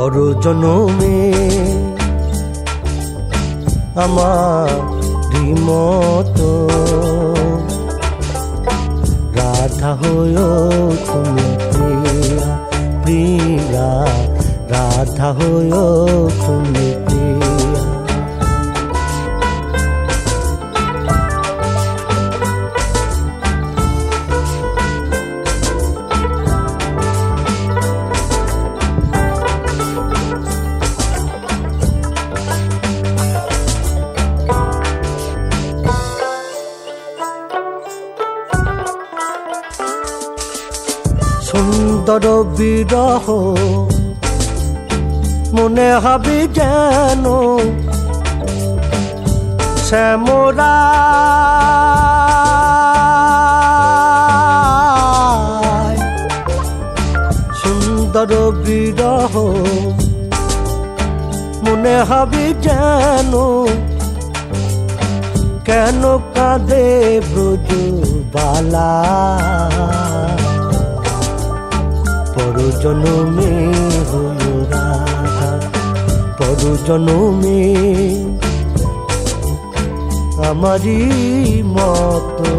পর জনমে। আমার মত রাধা হয়ে তুমি প্রিয়া প্রিয়া। রাধা হয়ে সুন্দর বিরহ, মনে হবে যেন শ্যামরা। সুন্দর বিরহ, মনে হবে যেন কেন কাঁদে ব্রজ বালা পর জনমে হল পর জনমে আমারই মতো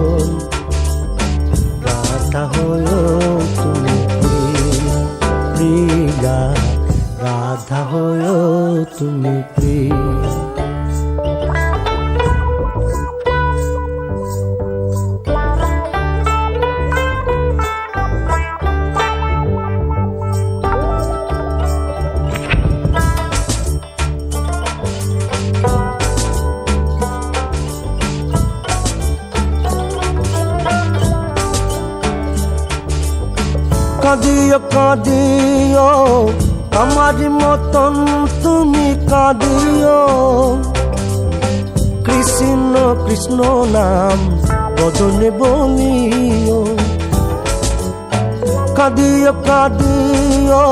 কাঁদিও কাঁদিও, আমার মতন তুমি কাঁদিও। কৃষ্ণ কৃষ্ণ নাম বদনে বলিও। কাঁদিও কাঁদিও,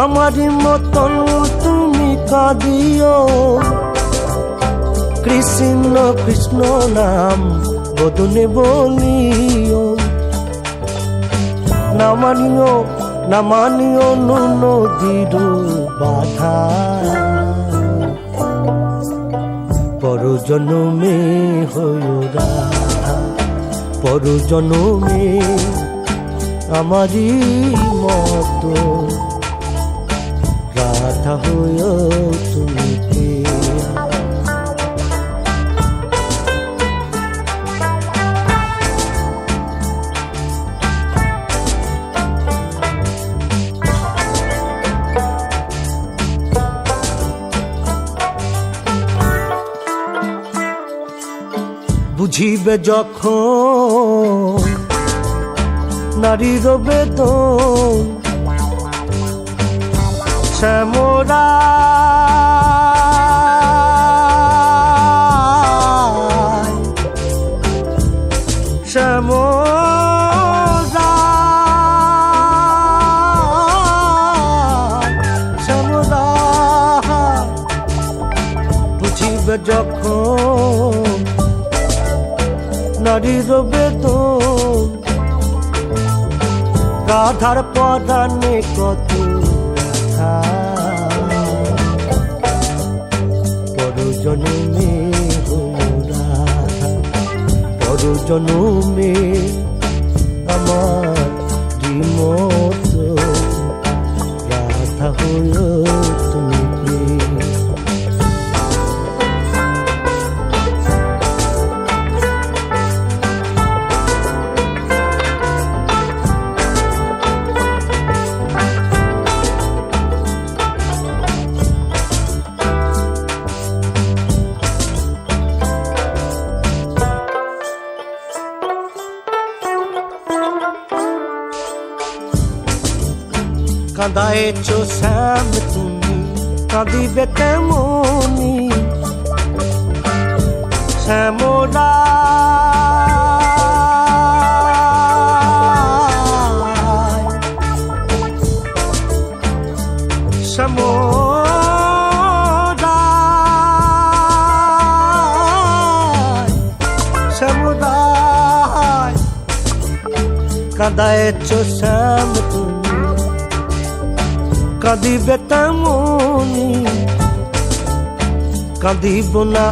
আমার মতন তুমি কাঁদিও। কৃষ্ণ কৃষ্ণ নাম বদনে বলিও। না মানিও না মানিও নদীর বাধা। পর জনমে হইল রাধা পর জনমে আমারই মতো। রাধা হইল তুমি বুঝিবে যখন নারীর বেদন শ্যামরা শ্যামরা বেদন রাধার পদানে কত ব্যথা। পর জনমে হল রাধা পর জনমে আমার মত কাঁদায়েছ শ্যাম তুমি কাঁদিবে তেমনি। শ্যামরা শ্যামরা কাঁদায়েছ শ্যাম তুমি কাঁদিবে তেমনি কাঁদিব না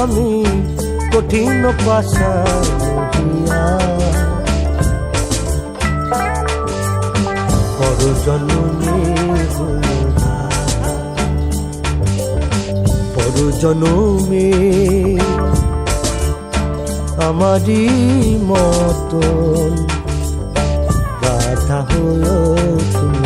আমি, কঠিন পাশা পর জনমে পর জনমে আমারই মতন গাধা হলো তুমি।